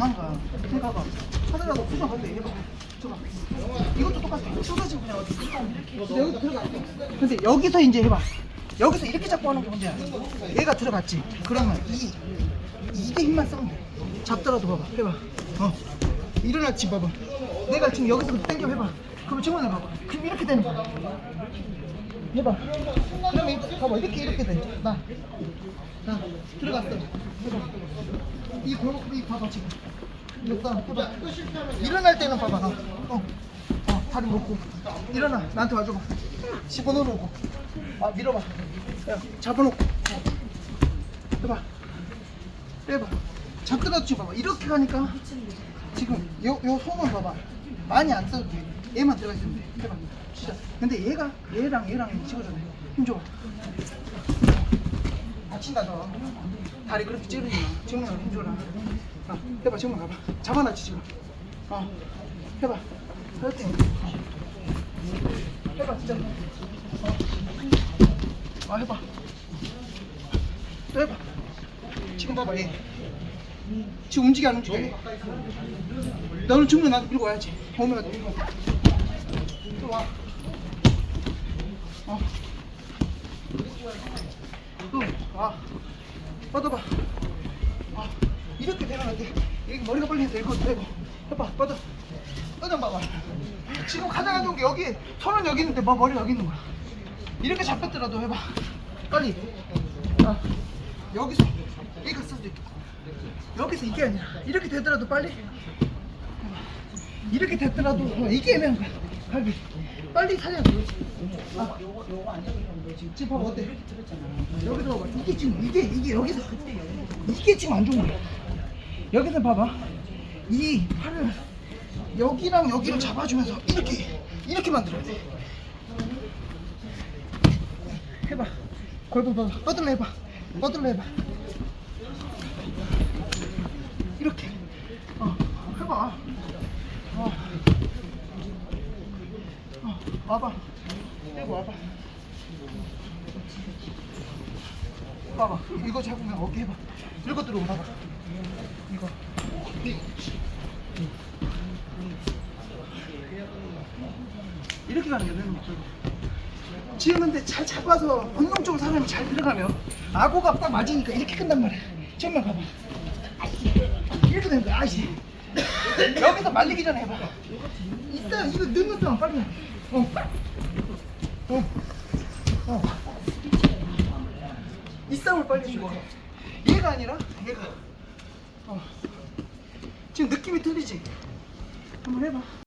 망가. 그러니까 봐봐. 하더라도 수상 할때 해봐. 줘봐. 이것도 똑같아. 수사지 그냥 어디 근데 여기도 들어가. 근데 여기서 이제 해봐. 여기서 이렇게 잡고 하는 게 문제야. 얘가 들어갔지. 그러면 이 이게 힘만 쓰면 돼. 잡더라도 봐봐. 해봐. 어. 일어났지 봐봐. 내가 지금 여기서 당겨 해봐. 그럼 정원에 봐봐. 그럼 이렇게 되는 거야. 해봐. 그러면 봐봐. 이렇게 이렇게 돼. 나. 자, 들어갔어. 해봐. 이 골목 이 봐봐 지금. 이거 해봐. 일어날 때는 봐봐. 어. 어. 어, 다리 놓고. 일어나. 나한테 와줘봐. 집어넣어 놓고. 아, 밀어봐. 야, 잡아놓고. 해봐. 빼봐. 잡더라도 지금 봐봐. 이렇게 가니까 지금 요, 요 손을 봐봐. 많이 안 써도 돼. 얘만 들어가 있으면 돼. 해봐. 진짜. 근데 얘가 얘랑 얘랑 찍어줘. 힘 줘봐. 다친다 너. 다리 그렇게 찌르지 마. 정면 힘 줘라. 아, 해봐. 정면 가봐. 잡아놨지 지금. 어. 해봐. 그렇지. 해봐 진짜. 어. 아 해봐. 또 해봐. 지금 봐봐 얘. 지금 움직여 안 움직여 얘. 너는 정면 나도 밀고 와야지. 오면 밀고. 또 와. 어. 또 와. 뻗어봐. 아, 이렇게 되면 돼. 여기 머리가 빨리해서 이거 되고. 해봐, 뻗어. 뻗어 봐봐. 지금 가장 안 좋은 게 여기 손은 여기 있는데 뭐 머리가 여기 있는 거야. 이렇게 잡혔더라도 해봐. 빨리. 아, 여기서 쓸 수도 있겠다. 여기서 이게 아니라 이렇게 되더라도 빨리. 이렇게 됐더라도 어, 이게 애매한 거야. 갈비. 빨리 사야 돼. 아, 지금 봐봐 어때? 여기서 봐봐. 이게 지금 이게 이게 여기서 이게 지금 안 좋은 거야. 여기서 봐봐. 이 팔을 여기랑 여기를 잡아주면서 이렇게 이렇게 만들어야 돼. 해봐. 골반 봐봐. 뻗을래 해봐. 뻗을래 해봐. 이렇게. 어, 해봐. 어. 어, 와봐. 빼고 와봐. 봐봐. 이거 잡으면 어깨 해봐. 이거 들어오면 봐봐. 이거. 이렇게 가는 게 되는 거죠. 지금 근데 잘 잡아서 본능적으로 사람이 잘 들어가면 악어가 딱 맞으니까 이렇게 끝난 말이야. 정말 봐봐. 이렇게 되는 거야. 아이씨. 여기서 말리기 전에 해봐. 이따 이거 넣는 사람 빨리 해. 이 싸움을 빨리 해줘. 얘가 아니라 얘가. 어. 지금 느낌이 틀리지? 한번 해봐.